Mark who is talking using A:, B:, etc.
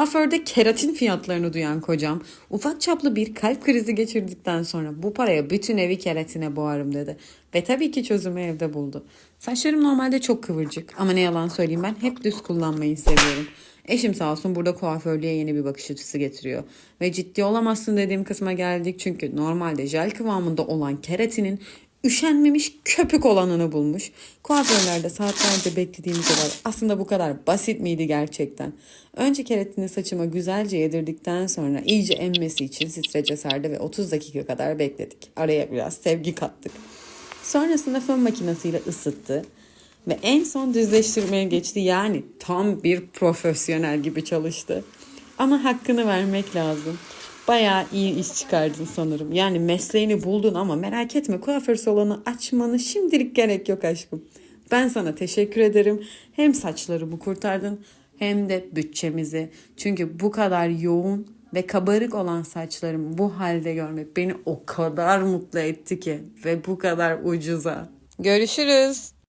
A: Kuaförde keratin fiyatlarını duyan kocam ufak çaplı bir kalp krizi geçirdikten sonra bu paraya bütün evi keratine boğarım dedi. Ve tabii ki çözümü evde buldu. Saçlarım normalde çok kıvırcık ama ne yalan söyleyeyim ben hep düz kullanmayı seviyorum. Eşim sağ olsun burada kuaförlüğe yeni bir bakış açısı getiriyor. Ve ciddi olamazsın dediğim kısma geldik çünkü normalde jel kıvamında olan keratinin üşenmemiş köpük olanını bulmuş. Kuaförlerde saatlerce beklediğimiz olay aslında bu kadar basit miydi gerçekten? Önce keratini saçıma güzelce yedirdikten sonra iyice emmesi için strece sardı ve 30 dakika kadar bekledik. Araya biraz sevgi kattık. Sonrasında fön makinesiyle ısıttı ve en son düzleştirmeye geçti. Yani tam bir profesyonel gibi çalıştı. Ama hakkını vermek lazım. Bayağı iyi iş çıkardın sanırım. Yani mesleğini buldun ama merak etme kuaför salonu açmanı şimdilik gerek yok aşkım. Ben sana teşekkür ederim. Hem saçlarımı kurtardın hem de bütçemizi. Çünkü bu kadar yoğun ve kabarık olan saçlarımı bu halde görmek beni o kadar mutlu etti ki ve bu kadar ucuza. Görüşürüz.